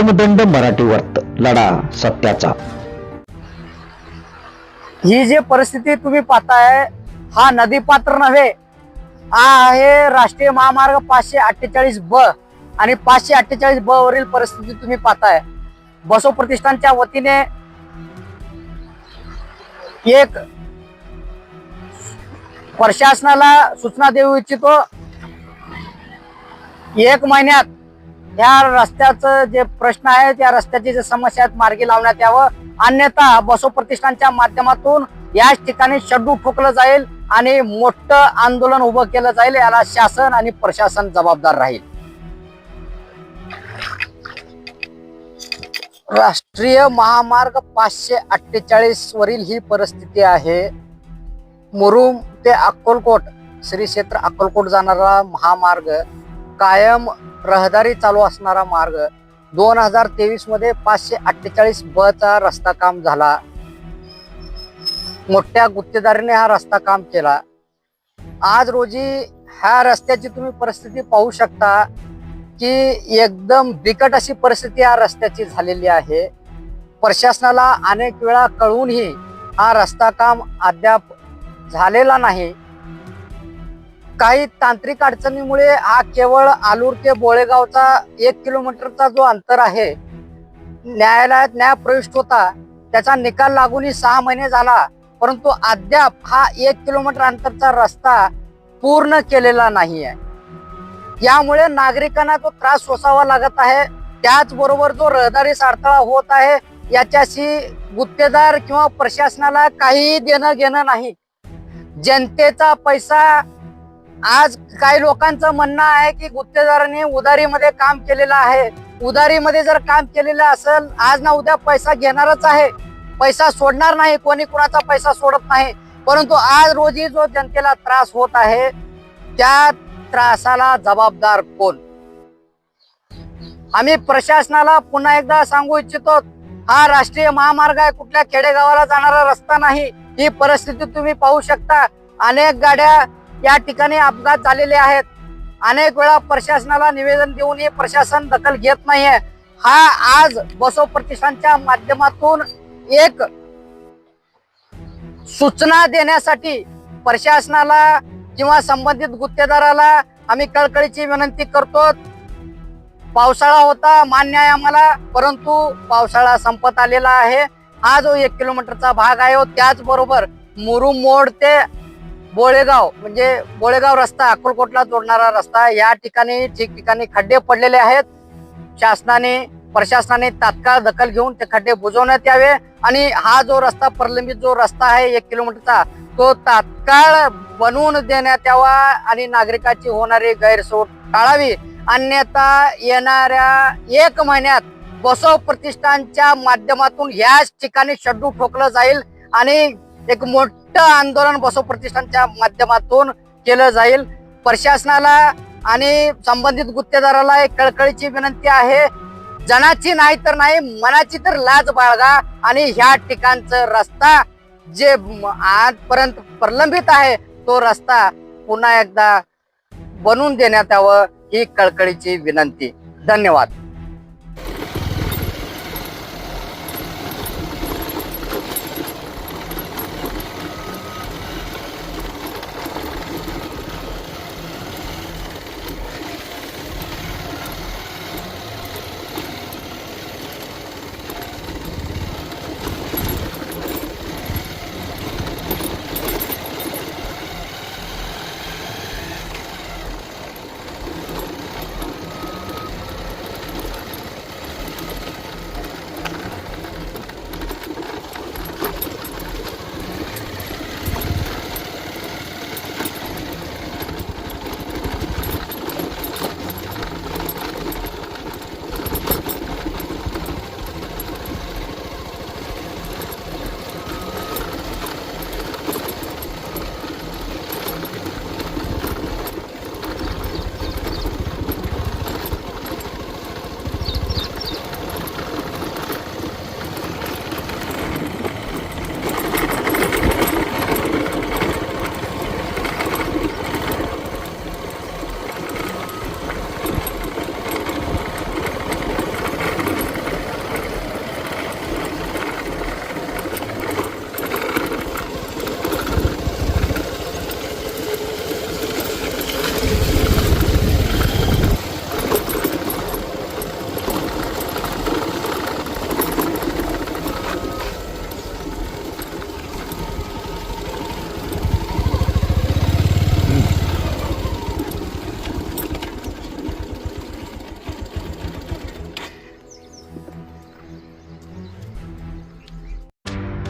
दंड मराठी वर्त लढा सत्याचा. ही जी परिस्थिती तुम्ही पाहताय हा नदी पात्र नव्हे हा आहे राष्ट्रीय महामार्ग पाचशे अठ्ठेचाळीस ब आणि पाचशे अठ्ठेचाळीस ब वरील परिस्थिती तुम्ही पाहताय. बसव प्रतिष्ठानच्या वतीने एक प्रशासनाला सूचना देऊ इच्छितो. एक महिन्यात ह्या रस्त्याचं जे प्रश्न आहे त्या रस्त्याची जे समस्या आहेत मार्गी लावण्यात यावं. अन्यथा बसो प्रतिष्ठानच्या माध्यमातून याच ठिकाणी शड्डू ठोकलं जाईल आणि मोठं आंदोलन उभं केलं जाईल याला शासन आणि प्रशासन जबाबदार राहील. राष्ट्रीय महामार्ग पाचशे अठ्ठेचाळीस वरील ही परिस्थिती आहे. मुरुम ते अक्कलकोट श्री क्षेत्र अक्कलकोट जाणारा महामार्ग कायम रहदारी चालू असणारा मार्ग दोन हजार तेवीसमध्ये पाचशे अठ्ठेचाळीस ब चा रस्ता काम झाला. मोठ्या गुत्तेदारीने हा रस्ता काम केला. आज रोजी ह्या रस्त्याची तुम्ही परिस्थिती पाहू शकता की एकदम बिकट अशी परिस्थिती या रस्त्याची झालेली आहे. प्रशासनाला अनेक वेळा कळूनही हा रस्ता काम अद्याप झालेला नाही. काही तांत्रिक अडचणीमुळे हा केवळ आलूर ते बोळेगावचा एक किलोमीटरचा जो अंतर आहे न्यायालयात न्याय प्रविष्ट होता त्याचा निकाल लागूनही सहा महिने झाला परंतु अद्याप हा एक किलोमीटर अंतरचा रस्ता पूर्ण केलेला नाही आहे यामुळे नागरिकांना तो त्रास सोसावा लागत आहे. त्याचबरोबर जो रहदारी अडथळा होत आहे याच्याशी गुत्तेदार किंवा प्रशासनाला काहीही देणं घेणं नाही. जनतेचा पैसा आज काही लोकांचं म्हणणं आहे की गुत्तेदारांनी उधारीमध्ये काम केलेलं आहे. उधारीमध्ये जर काम केलेलं असेल आज ना उद्या पैसा घेणारच आहे. पैसा सोडणार नाही कोणी कुणाचा पैसा सोडत नाही. परंतु आज रोजी जो जनतेला त्रास होत आहे त्या त्रासाला जबाबदार कोण? आम्ही प्रशासनाला पुन्हा एकदा सांगू इच्छितो हा राष्ट्रीय महामार्ग आहे कुठल्या खेडेगावाला जाणारा रस्ता नाही. ही परिस्थिती तुम्ही पाहू शकता. अनेक गाड्या या ठिकाणी अपघात झालेले आहेत. अनेक वेळा प्रशासनाला निवेदन देऊनही प्रशासन दखल घेत नाहीये. हा आज बसव प्रतिष्ठानच्या माध्यमातून एक सूचना देण्यासाठी प्रशासनाला किंवा संबंधित गुत्तेदाराला आम्ही कळकळीची विनंती करतो. पावसाळा होता मान्य आहे आम्हाला परंतु पावसाळा संपत आलेला आहे. हा जो एक किलोमीटरचा भाग आहे त्याचबरोबर मुरुम मोड ते बोळेगाव म्हणजे बोळेगाव रस्ता अक्कलकोटला जोडणारा रस्ता या ठिकाणी ठिकठिकाणी खड्डे पडलेले आहेत. शासनाने प्रशासनाने तात्काळ दखल घेऊन ते खड्डे बुजवण्यात यावे आणि हा जो रस्ता प्रलंबित जो रस्ता आहे एक किलोमीटरचा तो तात्काळ बनवून देण्यात यावा आणि नागरिकाची होणारी गैरसोट टाळावी. अन्यथा येणाऱ्या एक महिन्यात बसव प्रतिष्ठानच्या माध्यमातून ह्याच ठिकाणी शड्डू ठोकलं जाईल आणि एक मोठ आंदोलन बसव प्रतिष्ठानच्या माध्यमातून केलं जाईल. प्रशासनाला आणि संबंधित गुत्तेदाराला एक कळकळीची विनंती आहे. जनाची नाही तर नाही मनाची तर लाज बाळगा आणि ह्या ठिकाणचं रस्ता जे आजपर्यंत प्रलंबित आहे तो रस्ता पुन्हा एकदा बनवून देण्यात यावं ही कळकळीची विनंती. धन्यवाद.